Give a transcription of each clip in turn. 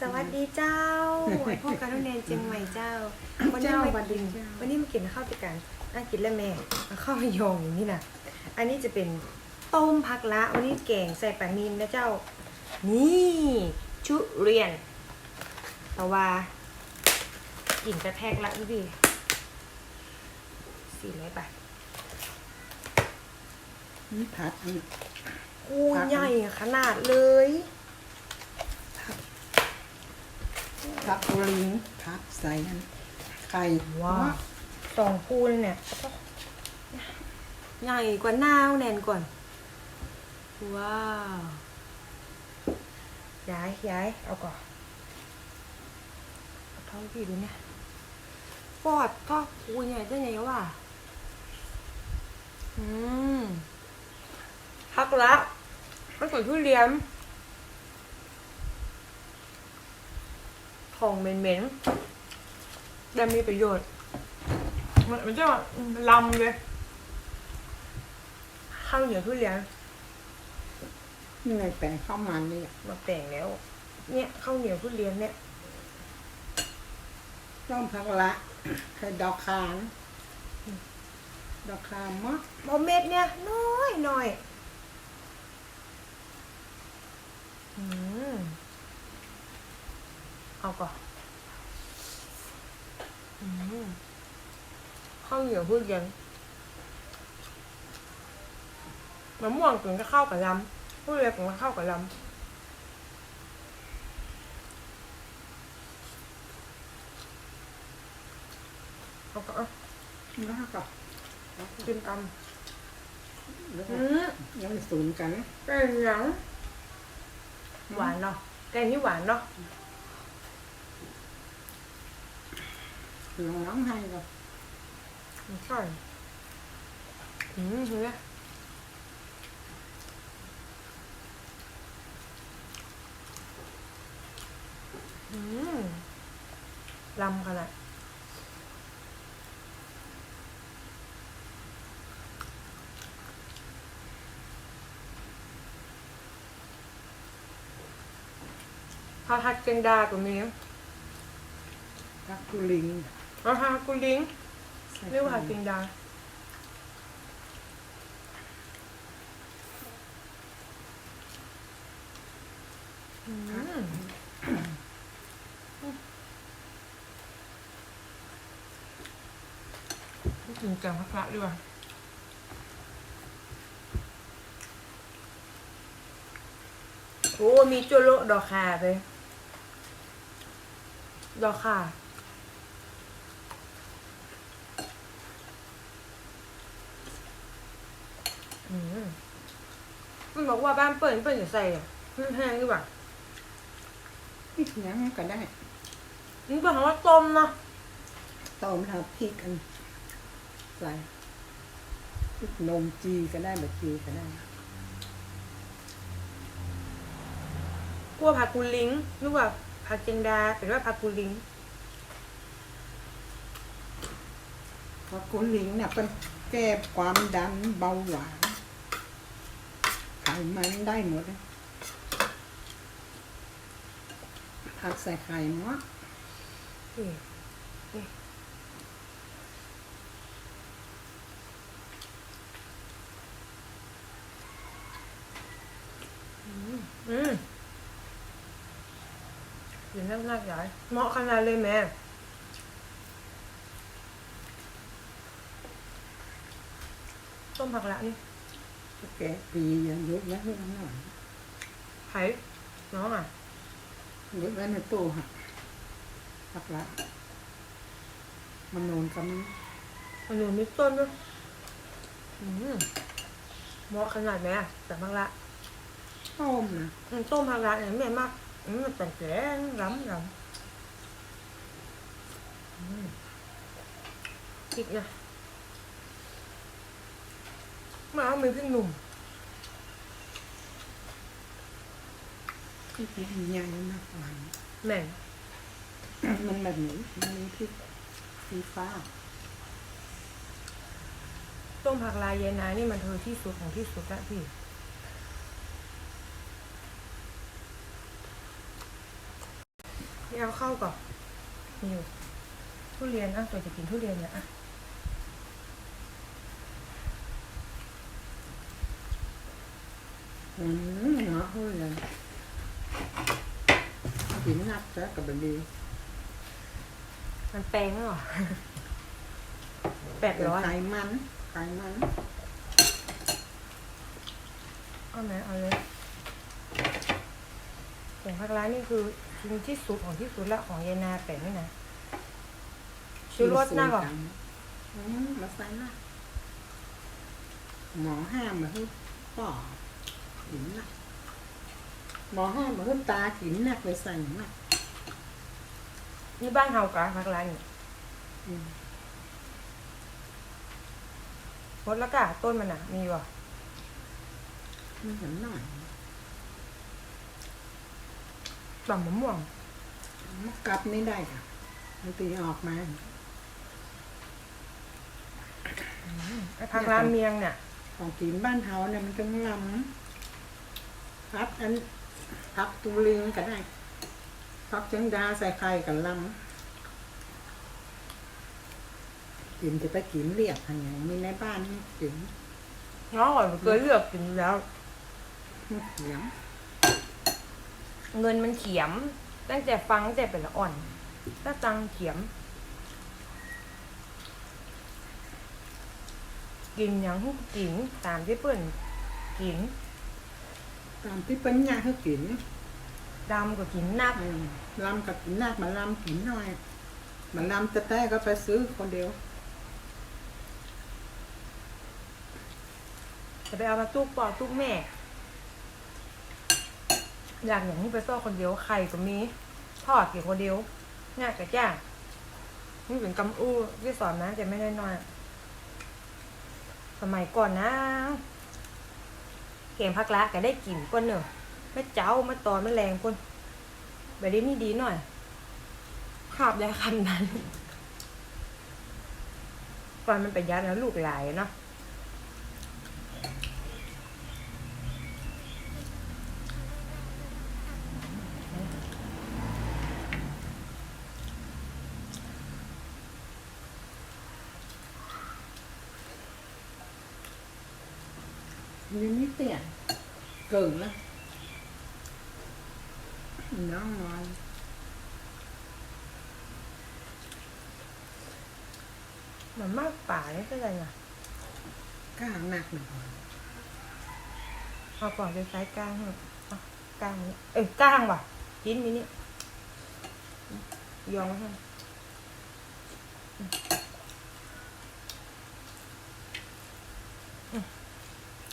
สวัสดีเจ้าพ่อการน้องแนนเจียงใหม่เจ้า วันนี้เจ้ามาสวัสดีกินเจ้าวันนี้มากินข้าวติดกันน่ากินแล้วแม่เอาข้าวมายองอย่างนี้นะอันนี้จะเป็นต้มผักละวันนี้แกงใส่ปลานินนะเจ้า นี่ชุเรียนแต่ว่ากินกระแทกละพี่พี่สี่ร้อยบาทนี่ผัดอันโอ้ผักใหญ่ขนาดเลย ผักลิงผักใส่อันไข่ว้าวสองพูนเนี่ยใหญ่กว่าหน้าวแนนก่อน ว้าว ย้ายย้ายเอาก่อนเอาท้องพี่ดูเนี่ยปอดก็คูใหญ่ได้ไงวะอืมพักละมันเหมือนทุเรียน ของเหม็นๆแต่มีประโยชน์มันมันจะลำเลย ข้าวเหนียวทุเรียนนี่ไงแปลงข้าวมันนี่มาแต่งแล้ว เนี่ยข้าวเหนียวทุเรียนเนี่ยต้มผักละไข่ดอกคางดอกคางมะพอเม็ดเนี่ย น้อยน้อย อืม เอาก่อนอืมข้าวเหนียวทุเรียนมะม่วงถึงจะเข้ากับลำทุเรียนถึงจะเข้ากับลำเอาก่อนเอาแล้วก็กินกแล้วำก็อืมยังสูนกัน แกงหยังหวานเนาะแกงนี่หวานเนาะ ลองน้องให้ก็ไม่ใช่อืมเฮ้ยอืมลำขนาดพาทักเจงดาตัวนี้ผักกุลิง อาฮากุลิงใส่เรียกว่าเจงดาอืมพูดถึงแกงพักละดีกว่าโอ้มีจุโลดอกคาไปดอกคาอืม มันบอกว่าบ้านเปิดเปิดอย่าใส่อะมันแห้งดีกว่าพริกหยังก็ได้นี่เป็นคำว่าต้มเนาะต้มทำพริกกันใส่พริกนมจีก็ได้แบบจีก็ได้กลัวผักกูลิงนึกว่าผักเจงดาเป็นว่าผักกูลิงผักกุลิงเนี่ยเป็นแก้ความดันเบาหวาน ไขมันได้หมดผักใส่ไข่มะนี่นี่อืมอืมเดี๋ยวนั่งลาใหญ่เหมาะขนาดเลยแม่ต้มผักละนี่ แกะปีอย่ายุบไว้ให้มันหน่อยไผ่น้องอะยุบไว้ในตู้ค่ะผักละ มันนูนกับมันมันหนูมีต้นด้วยอืมเหมาะขนาดไหมอะแต่ผักละต้มนะอืมต้มผักละเนี่ยแม่มากอืมมันเป็นแกงล้ำล้ำอืมอีกนะ มาเอามือขึ้นหนุ่มพริกใหญ่มากกว่าแม่งมันแบบนี้มันมีพริกสีฟ้า ต้มผักลายเยนายนี่มันเธอที่สุดของที่สุดละพี่นี่เอาเข้าก่อนมีอยู่ทุเรียนอะตัวจะกินทุเรียนเนี่ยอะ อืมเนาะทุเรียนกินนักซะกับบดีมันแปลงแล้วเหรอแปดร้อยไขมันไขมันเอาไหมเอาเลยแกงผักร้านนี่คือจริงที่สุดของที่สุดละของยายนาแปลงนี่นะชูรสหน้าก่อนอืมมาใส่หน้าหมอห้ามมาให้ป่อ กินนะหมอห้ามมาให้ตากินนักไปใส่มากนี่บ้านเฮากะผักร้านนี่อืมรสแล้วก็ต้นมันอะ มีว่ะมันเห็นหน่อยต่ำมะม่วงมันกลับนี่ได้ค่ะมันตีออกมาไอ้ผักร้านเมียงเนี่ย ของกินบ้านเฮาเนี่ยมันต้องลำ พักอันพักตูลิงก็ได้พักจังดาใส่ไข่กับลำกินจะไปกินเรียกอะไรอย่างมีในบ้านกินน้องก่อนเคยเลือกกินอยู่แล้ว เสียงเงินมันเขียม ตั้งแต่ฟังตั้งแต่เป็นละอ่อนถ้าตังเขียม กินอย่างที่กินตามที่เปิ้นกิน ตามที่เป็นยาเขากินดำก็กินนักอืมลำกับกินนักมาลำกินหน่อยมาลำแต่แต่ก็ไปซื้อคนเดียว จะไปเอามาตุกปอตุกแม่ อยากอย่างนี้ไปซ่อคนเดียวไข่ก็มีทอดเกี่ยวคนเดียวง่ายกับจ้างนี่เป็นกำอู้ที่สอนนะแต่ไม่ได้น้อยสมัยก่อนนะเกงพักละก็ได้กินก้นเนอะไม่เจ้าไม่ตอนไม่แรงก้นแบบนี้นี่ดีหน่อยขาบยาคันนั้นก่อนมันไปยัดแล้วลูกหลายเนาะ นี่นี่เตี้ยเกินละน้องนอนเหมือนมากป่าเนี่ยเป็นไ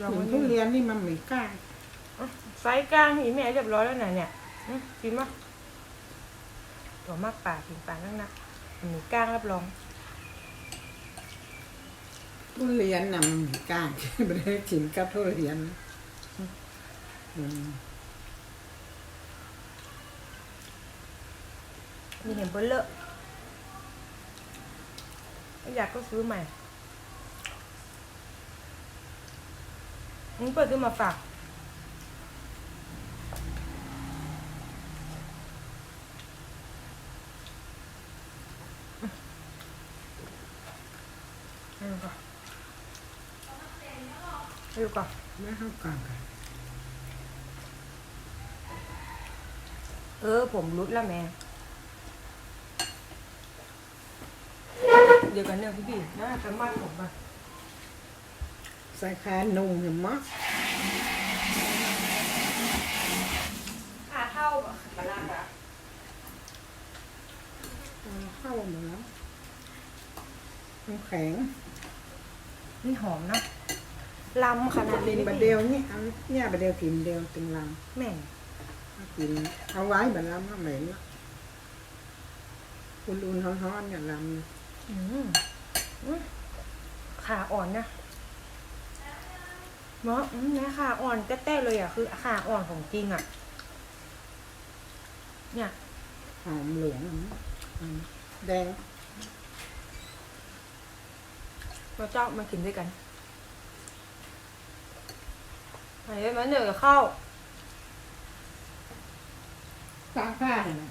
ยองถึไว้งให้ทุเรียนนี่มันไม่กล้างอะไซส์ก้างอีแม่เรียบร้อยแล้วนะเนี่ยอืมกินมั้ยตัวมากป่ากินป่านั่งนะมันมีก้างรับรองทุเรียนน่ะมันไม่กล้างไม่ได้กินกับทุเรียนอืมมีเห็นเบลเลอะอยากก็ซื้อใหม่ มึงเปิดซื้อมาฝากให้ดูก่อนให้ดูก่อนไม่เข้ากล้างกันเออ ผมรุดแล้วแม่ เดี๋ยวกันเนี่ยพี่พี่น่าจะมัดผมมา ใส่ขานุ่งเห็นมั้ยขาเท่าแบบบาลานซ์อะเอาเข้ามาแล้วน้ำแข็งนี่หอมนะลำขนาดกินี้นบะเดียวนี่เอาเนี่ยบะเดียวกินเดียวตึงลแม่งำเอากินเอาไว้บะลำก็เหม็นละอุ่นๆร้อนๆเนี่ยลำอืมอืมขาอ่อนนะ เนาะอืมเนี่ยขาอ่อนแต้ๆเลยอะคือขาอ่อนของจริงอะ เนี่ยหอมเหลืองอืมแดงเราเจ้ามากินด้วยกันไหนมันเดี๋ยวจะเข้า ตากผ้าเนี่ยนะ